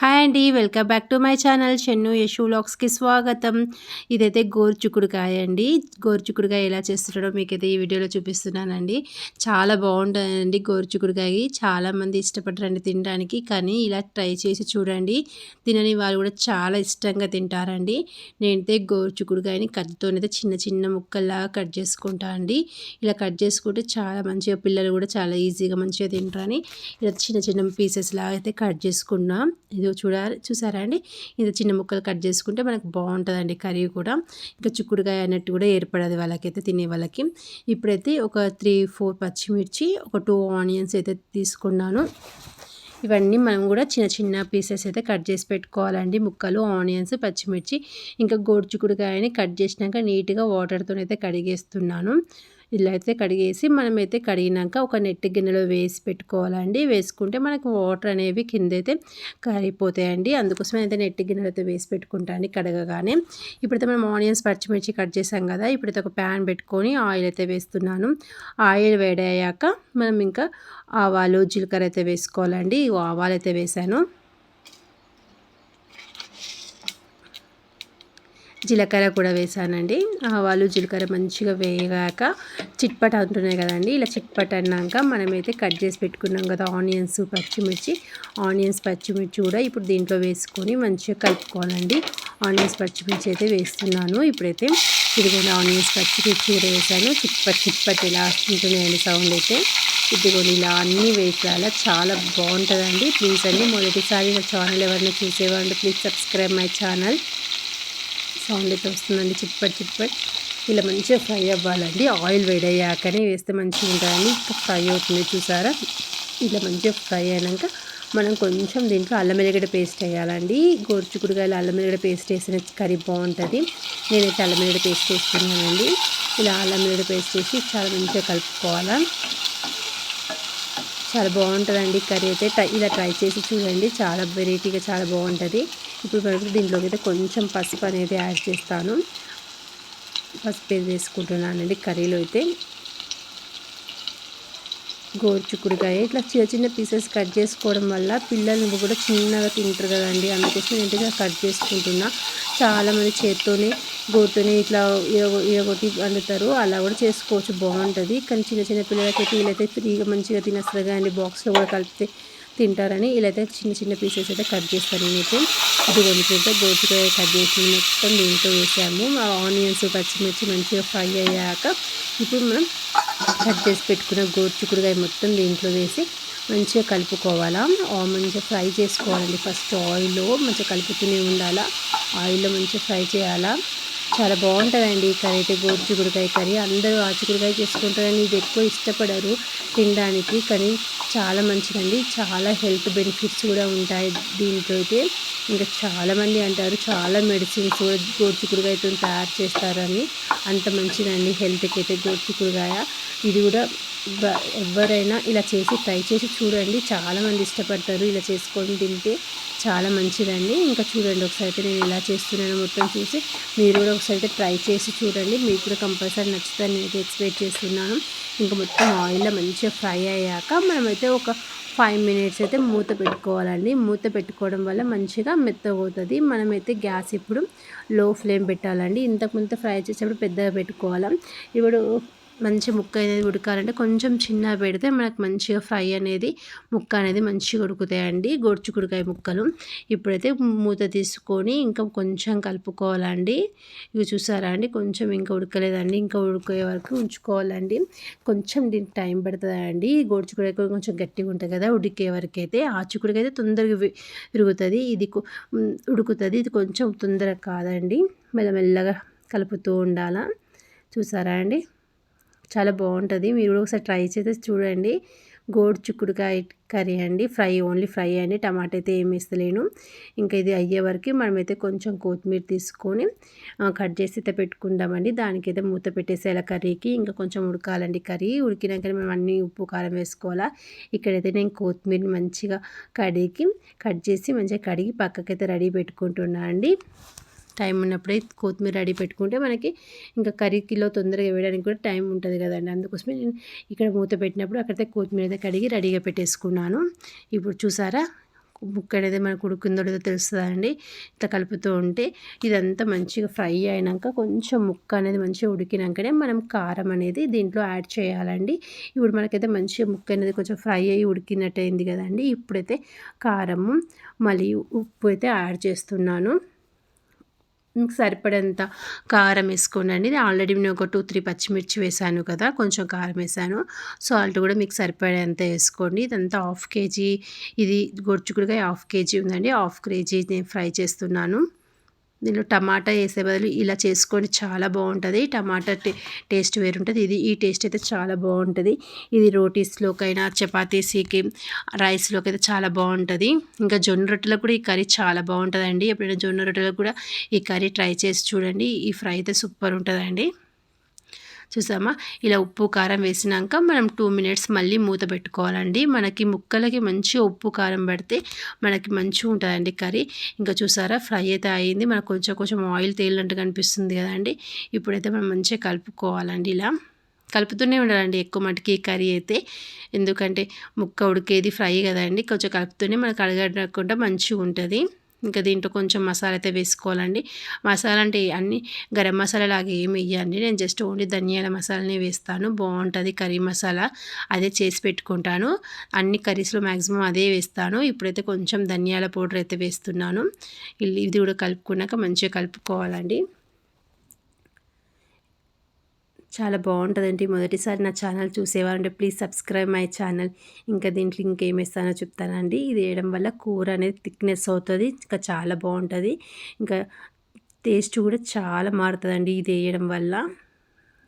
Hi అండి welcome back to my channel Chennu Yashu వ్లాగ్స్కి స్వాగతం. ఇదైతే గోరుచుకుడుకాయ అండి. గోరుచుకుడుకాయ ఎలా చేస్తున్నాడో మీకైతే ఈ వీడియోలో చూపిస్తున్నానండి. చాలా బాగుంటుందండి గోరుచుకుడుకాయ చాలామంది ఇష్టపడరండి తినడానికి కానీ ఇలా ట్రై చేసి చూడండి. తినని వాళ్ళు కూడా చాలా ఇష్టంగా తింటారండి. నేనైతే గోరుచుకుడుకాయని కత్తితోనైతే చిన్న చిన్న ముక్కల్లా కట్ చేసుకుంటా అండి. ఇలా కట్ చేసుకుంటే చాలా మంచిగా పిల్లలు కూడా చాలా ఈజీగా మంచిగా తింటారని ఇలా చిన్న చిన్న పీసెస్ లాగా అయితే కట్ చేసుకున్నాం. ఇది చూడాలి చూసారా అండి? ఇది చిన్న ముక్కలు కట్ చేసుకుంటే మనకు బాగుంటుందండి కర్రీ కూడా. ఇంకా చిక్కుడుకాయ అన్నట్టు కూడా ఏర్పడదు వాళ్ళకైతే తినే వాళ్ళకి. ఇప్పుడైతే ఒక త్రీ ఫోర్ పచ్చిమిర్చి ఒక టూ ఆనియన్స్ అయితే తీసుకున్నాను. ఇవన్నీ మనం కూడా చిన్న చిన్న పీసెస్ అయితే కట్ చేసి పెట్టుకోవాలండి. ముక్కలు ఆనియన్స్ పచ్చిమిర్చి ఇంకా గోడుచుకుడుకాయని కట్ చేసినాక నీట్గా వాటర్తో అయితే కడిగేస్తున్నాను. ఇలా అయితే కడిగేసి మనమైతే కడిగినాక ఒక నెట్ గిన్నెలో వేసి పెట్టుకోవాలండి. వేసుకుంటే మనకు వాటర్ అనేవి కింద అయితే కరిగిపోతాయండి అందుకోసమే అయితే నెట్ గిన్నెలో అయితే వేసి పెట్టుకుంటాను కడగగానే. ఇప్పుడైతే మనం ఆనియన్స్ పచ్చిమిర్చి కట్ చేసాం కదా ఇప్పుడైతే ఒక ప్యాన్ పెట్టుకొని ఆయిల్ అయితే వేస్తున్నాను. ఆయిల్ వేడయ్యాక మనం ఇంకా ఆవాలు జీలకర్ర అయితే వేసుకోవాలండి. ఆవాలు అయితే వేసాను. జీలకర్ర కూడా వేసానండి. ఆవాలు జీలకర్ర మంచిగా వేయగాక చిట్పట అంటున్నాయి కదండి ఇలా చిట్పట అన్నాక మనమైతే కట్ చేసి పెట్టుకున్నాం కదా ఆనియన్స్ పచ్చిమిర్చి. ఆనియన్స్ పచ్చిమిర్చి కూడా ఇప్పుడు దీంట్లో వేసుకొని మంచిగా కలుపుకోవాలండి. ఆనియన్స్ పచ్చిమిర్చి అయితే వేస్తున్నాను. ఇప్పుడైతే ఇదిగోండి ఆనియన్స్ పచ్చిమిర్చి కూడా వేసాను. చిట్పట చిట్పట ఇలా ఉంటున్నాయండి సౌండ్ అయితే. ఇదిగోండి ఇలా అన్నీ వేసాల చాలా బాగుంటుందండి. ప్లీజ్ అండి మొదటిసారి నా ఛానల్ ఎవరైనా చూసేవాళ్ళు please subscribe my channel. Sound అయితే వస్తుందండి. చిట్పట్ చిట్పట్ ఇలా మంచిగా ఫ్రై అవ్వాలండి. ఆయిల్ వేడయ్యాకనే వేస్తే మంచిగా ఉంటుందండి. ఫ్రై అవుతుంది చూసారా? ఇలా మంచిగా ఫ్రై అయినాక మనం కొంచెం దీంట్లో అల్లం వెల్లిగడ్డ పేస్ట్ వేయాలండి. గోరుచుకుడుకాయలు అల్లం వెల్లిగడ్డ పేస్ట్ వేసిన కర్రీ బాగుంటుంది. నేనైతే అల్లం వెల్లిగడ్డ పేస్ట్ వేస్తున్నానండి. ఇలా అల్లం వెల్లిగడ్డ పేస్ట్ వేసి చాలా మంచిగా కలుపుకోవాలా. చాలా బాగుంటుందండి కర్రీ అయితే. ఇలా ట్రై చేసి చూడండి. చాలా వెరైటీగా చాలా బాగుంటుంది. ఇప్పుడు మనకు దీంట్లోకి అయితే కొంచెం పసుపు అనేది యాడ్ చేస్తాను. పసుపు వేసుకుంటున్నానండి? కర్రీలో అయితే గోరుచుక్కుడుకాయ ఇట్లా చిన్న చిన్న పీసెస్ కట్ చేసుకోవడం వల్ల పిల్లలు కూడా చిన్నగా తింటారు కదండి. అందుకోసం ఇంటిగా కట్ చేసుకుంటున్నా. చాలామంది చేత్తోనే గోరుతోనే ఇట్లా ఇరగొట్టి వండుతారు. అలా కూడా చేసుకోవచ్చు. బాగుంటుంది. కానీ చిన్న చిన్న పిల్లలకైతే వీళ్ళైతే ఫ్రీగా మంచిగా తినేస్తారు కానీ బాక్స్లో కూడా కలిపితే తింటారని ఇలా అయితే చిన్న చిన్న పీసెస్ అయితే కట్ చేస్తాను నేనైతే. ఇది వండుకుంటే గోటుకాయ కట్ చేసి మొత్తం దీంట్లో వేసాము. ఆనియన్స్ పచ్చిమిర్చి మంచిగా ఫ్రై అయ్యాక ఇప్పుడు మనం కట్ చేసి పెట్టుకున్న గోరుచుకుడుకాయ మొత్తం దీంట్లో వేసి మంచిగా కలుపుకోవాలా. మంచిగా ఫ్రై చేసుకోవాలండి. ఫస్ట్ ఆయిల్లో మంచిగా కలుపుతూనే ఉండాలా. ఆయిల్లో మంచిగా ఫ్రై చేయాలా. చాలా బాగుంటుందండి ఈ కర్రీ అయితే గోర్చికుడుకాయ కర్రీ. అందరూ ఆ చేసుకుంటారని ఇది ఎక్కువ ఇష్టపడరు తినడానికి. కానీ చాలా మంచిదండి. చాలా హెల్త్ బెనిఫిట్స్ కూడా ఉంటాయి దీంట్లో అయితే ఇంకా చాలామంది అంటారు చాలా మెడిసిన్స్ కూడా గోరు తయారు చేస్తారని. అంత మంచిదండి హెల్త్కి అయితే గోరుచిక్కుడుకాయ ఇది కూడా ఎవరైనా ఇలా చేసి ట్రై చేసి చూడండి. చాలామంది ఇష్టపడతారు ఇలా చేసుకొని తింటే. చాలా మంచిదండి. ఇంకా చూడండి ఒకసారి అయితే నేను ఎలా చేస్తున్నానో మొత్తం చూసి. మీరు కూడా ఒకసారి అయితే ట్రై చేసి చూడండి. మీకు కూడా కంపల్సరీ నచ్చుతుంది నేను ఎక్స్పెక్ట్ చేస్తున్నాను. ఇంకా మొత్తం ఆయిల్లో మంచిగా ఫ్రై అయ్యాక మనమైతే ఒక ఫైవ్ మినిట్స్ అయితే మూత పెట్టుకోవాలండి. మూత పెట్టుకోవడం వల్ల మంచిగా మెత్తగవుతుంది. మనమైతే గ్యాస్ ఇప్పుడు లో ఫ్లేమ్ పెట్టాలండి. ఇంతకుముందు ఫ్రై చేసేటప్పుడు పెద్దగా పెట్టుకోవాలి. ఇప్పుడు మంచి ముక్క అనేది ఉడకాలంటే కొంచెం చిన్న పెడితే మనకు మంచిగా ఫ్రై అనేది ముక్క అనేది మంచిగా ఉడుకుతాయండి. గోడుచుకుడుకాయ ముక్కలు. ఇప్పుడైతే మూత తీసుకొని ఇంకా కొంచెం కలుపుకోవాలండి. ఇవి చూసారా అండి? కొంచెం ఇంకా ఉడకలేదండి. ఇంకా ఉడికే వరకు ఉంచుకోవాలండి. కొంచెం దీనికి టైం పడుతుందండి. గోడ్చుకుడుకాయ కొంచెం గట్టిగా ఉంటుంది కదా ఉడికే వరకు అయితే ఆచుకుడికి అయితే తొందరగా విరుగుతుంది. ఇది ఉడుకుతుంది. ఇది కొంచెం తొందరగా కాదండి. మెల్లమెల్లగా కలుపుతూ ఉండాలా. చూసారా అండి? చాలా బాగుంటుంది. మీరు కూడా ఒకసారి ట్రై చేస్తే చూడండి. గోడు చిక్కుడుకాయ కర్రీ అండి. ఫ్రై ఓన్లీ ఫ్రై అండి. టమాటా అయితే ఏమి వేస్తలేను. ఇంకా ఇది అయ్యే వరకు మనమైతే కొంచెం కొత్తిమీర తీసుకొని కట్ చేసి అయితే పెట్టుకుందామండి దానికైతే మూత పెట్టేసేలా కర్రీకి ఇంకా కొంచెం ఉడకాలండి. కర్రీ ఉడికినాక మనం అన్ని ఉప్పు కారం వేసుకోవాలా? ఇక్కడైతే నేను కొత్తిమీరని మంచిగా కడిగి కట్ చేసి మంచిగా కడిగి పక్కకైతే రెడీ పెట్టుకుంటున్నా అండి. టైం ఉన్నప్పుడే కొత్తిమీర రెడీ పెట్టుకుంటే మనకి ఇంకా కర్రీ కిలో తొందరగా వేయడానికి కూడా టైం ఉంటుంది కదండి. అందుకోసమే నేను ఇక్కడ మూత పెట్టినప్పుడు అక్కడైతే కొత్తిమీర అయితే కడిగి రెడీగా పెట్టేసుకున్నాను. ఇప్పుడు చూసారా? ముక్క అనేది మనకు ఉడికిందో లేదో తెలుస్తుందండి ఇట్లా కలుపుతూ ఉంటే ఇదంతా మంచిగా ఫ్రై అయినాక కొంచెం ముక్క అనేది మంచిగా ఉడికినాకనే మనం కారం అనేది దీంట్లో యాడ్ చేయాలండి. ఇప్పుడు మనకైతే మంచిగా ముక్క అనేది కొంచెం ఫ్రై అయ్యి ఉడికినట్టు అయింది కదండి. ఇప్పుడైతే కారము మళ్ళీ ఉప్పు అయితే యాడ్ చేస్తున్నాను. మీకు సరిపడేంత కారం వేసుకోండి ఆల్రెడీ నేను ఒక టూ త్రీ పచ్చిమిర్చి వేసాను కదా కొంచెం కారం వేసాను. సాల్ట్ కూడా మీకు సరిపడేంత వేసుకోండి. ఇదంతా హాఫ్ కేజీ ఇది గొడుచుకుడుగా హాఫ్ కేజీ ఉందండి. హాఫ్ కేజీ నేను ఫ్రై చేస్తున్నాను. దీనిలో టమాటా వేసే బదులు ఇలా చేసుకొని చాలా బాగుంటుంది. టమాటా టే టేస్ట్ వేరుంటుంది. ఇది ఈ టేస్ట్ అయితే చాలా బాగుంటుంది. ఇది రోటీస్లోకైనా చపాతీస్కి రైస్లోకి అయితే చాలా బాగుంటుంది. ఇంకా జొన్న రొట్టెలకు కూడా ఈ కర్రీ చాలా బాగుంటుందండి. ఎప్పుడైనా జొన్న రొట్టెలకు కూడా ఈ కర్రీ ట్రై చేసి చూడండి. ఈ ఫ్రై అయితే సూపర్ ఉంటుందండి. చూసామా? ఇలా ఉప్పు కారం వేసినాక మనం టూ మినిట్స్ మళ్ళీ మూత పెట్టుకోవాలండి. మనకి ముక్కలకి మంచిగా ఉప్పు కారం పెడితే మనకి మంచిగా ఉంటుందండి కర్రీ. ఇంకా చూసారా? ఫ్రై అయితే అయింది. మనకు కొంచెం కొంచెం ఆయిల్ తేలినట్టు కనిపిస్తుంది కదండి. ఇప్పుడైతే మనం మంచిగా కలుపుకోవాలండి ఇలా. కలుపుతూనే ఉండాలండి ఎక్కువ మటుకి కర్రీ అయితే. ఎందుకంటే ముక్క ఉడికేది ఫ్రై కదండి. కొంచెం కలుపుతూనే మనకు అడగకుండా మంచిగా ఉంటుంది. ఇంకా దీంట్లో కొంచెం మసాలా అయితే వేసుకోవాలండి. మసాలా అంటే అన్ని గరం మసాలా లాగా ఏమి వేయండి నేను జస్ట్ ఓన్లీ ధనియాల మసాలానే వేస్తాను. బాగుంటుంది కర్రీ మసాలా. అదే చేసి పెట్టుకుంటాను. అన్ని కర్రీస్లో మ్యాక్సిమం అదే వేస్తాను. ఇప్పుడైతే కొంచెం ధనియాల పౌడర్ అయితే వేస్తున్నాను. ఇది కూడా కలుపుకున్నాక మంచిగా కలుపుకోవాలండి. చాలా బాగుంటుందండి. మొదటిసారి నా ఛానల్ చూసేవారంటే ప్లీజ్ సబ్స్క్రైబ్ మై ఛానల్. ఇంకా దీంట్లో ఇంకేం వేస్తానో చెప్తానండి. ఇది వేయడం వల్ల కూర అనేది థిక్నెస్ అవుతుంది. ఇంకా చాలా బాగుంటుంది. ఇంకా టేస్ట్ కూడా చాలా మారుతుందండి. ఇది వేయడం వల్ల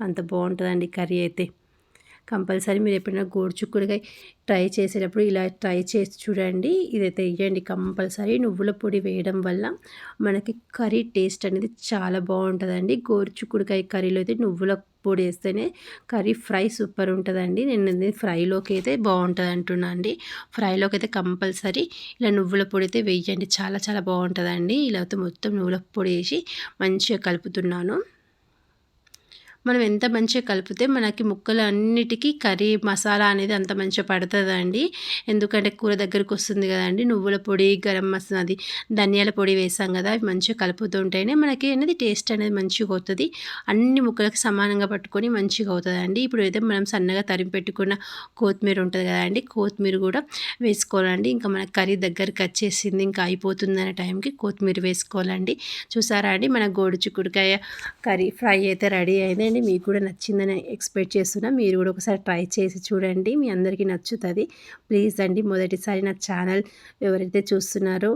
అంత బాగుంటుందండి కర్రీ అయితే. కంపల్సరీ మీరు ఎప్పుడైనా గోడుచుక్కుడుగా ట్రై చేసేటప్పుడు ఇలా ట్రై చేసి చూడండి. ఇదైతే వేయండి కంపల్సరీ. నువ్వుల పొడి వేయడం వల్ల మనకి కర్రీ టేస్ట్ అనేది చాలా బాగుంటుందండి. గోరుచుక్కుడుకాయ కర్రీలో అయితే నువ్వుల పొడి వేస్తేనే కర్రీ ఫ్రై సూపర్ ఉంటుందండి. నేను ఫ్రైలోకి అయితే బాగుంటుంది అంటున్నా అండి ఫ్రైలోకి అయితే కంపల్సరీ ఇలా నువ్వుల పొడి అయితే వేయండి. చాలా చాలా బాగుంటుందండి. ఇలా అయితే మొత్తం నువ్వుల పొడి వేసి మంచిగా కలుపుతున్నాను. మనం ఎంత మంచిగా కలిపితే మనకి ముక్కలు అన్నిటికీ కర్రీ మసాలా అనేది అంత మంచిగా పడుతుందండి. ఎందుకంటే కూర దగ్గరికి వస్తుంది కదండి నువ్వుల పొడి గరం మసాలా అది ధనియాల పొడి వేసాం కదా అవి మంచిగా కలుపుతుంటేనే మనకి అనేది టేస్ట్ అనేది మంచిగా అవుతుంది. అన్ని ముక్కలకు సమానంగా పట్టుకొని మంచిగా అవుతుందండి. ఇప్పుడు అయితే మనం సన్నగా తరిమి పెట్టుకున్న కొత్తిమీర ఉంటుంది కదండి కొత్తిమీర కూడా వేసుకోవాలండి. ఇంకా మన కర్రీ దగ్గరికి వచ్చేసింది ఇంకా అయిపోతుంది అనే టైంకి కొత్తిమీర వేసుకోవాలండి. చూసారా అండి మన గోడు చిక్కుడుకాయ కర్రీ ఫ్రై అయితే రెడీ అయిందండి. అండి మీకు కూడా నచ్చిందని ఎక్స్పెక్ట్ చేస్తున్నా. మీరు కూడా ఒకసారి ట్రై చేసి చూడండి. మీ అందరికీ నచ్చుతుంది. ప్లీజ్ అండి మొదటిసారి నా ఛానల్ ఎవరైతే చూస్తున్నారో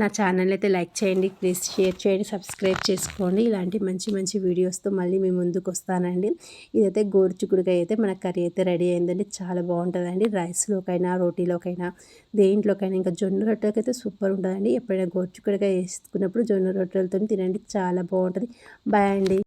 నా ఛానల్ అయితే లైక్ చేయండి ప్లీజ్ షేర్ చేయండి సబ్స్క్రైబ్ చేసుకోండి. ఇలాంటి మంచి మంచి వీడియోస్తో మళ్ళీ మీ ముందుకు వస్తానండి. ఇదైతే గోరుచుకుడుగా అయితే మన కర్రీ అయితే రెడీ అయిందండి. చాలా బాగుంటుందండి. రైస్లోకైనా రోటీలోకైనా దేంట్లోకైనా ఇంకా జొన్న రొట్టెలకి అయితే సూపర్ ఉంటుందండి. ఎప్పుడైనా గోరుచుకుడుగా వేసుకున్నప్పుడు జొన్న రొట్టెలతో తినండి. చాలా బాగుంటుంది. బాయ్ అండి.